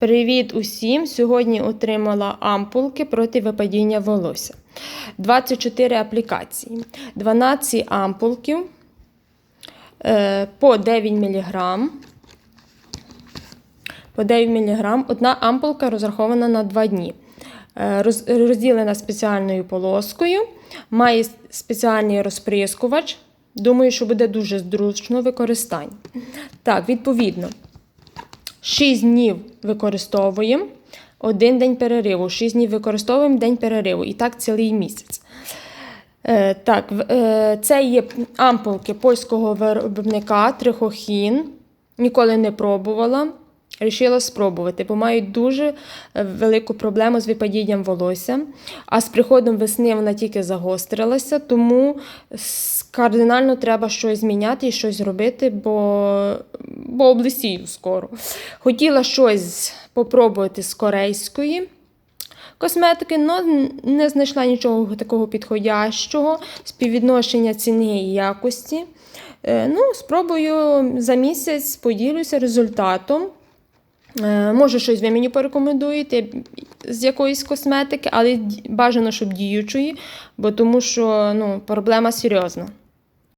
Привіт усім! Сьогодні отримала ампулки проти випадіння волосся. 24 аплікації, 12 ампулків е, по 9 мг. По 9 мг. Одна ампулка розрахована на 2 дні. Е, Розділена спеціальною полоскою, має спеціальний розприскувач. Думаю, що буде дуже зручно використання. Так, відповідно. 6 днів використовуємо, один день перериву. 6 днів використовуємо, день перериву. І так цілий місяць. Е, так, е, це є ампулки польського виробника Трихохін. Ніколи не пробувала. Рішила спробувати, бо мають дуже е, велику проблему з випадінням волосся. А з приходом весни вона тільки загострилася, тому кардинально треба щось зміняти і щось робити, бо, бо облисію скоро. Хотіла щось попробувати з корейської косметики, але не знайшла нічого такого підходящого, співвідношення ціни і якості. Е, Ну, спробую за місяць поділюся результатом. Е, Може, щось ви мені порекомендуєте з якоїсь косметики, але бажано, щоб діючої, бо тому що ну, проблема серйозна.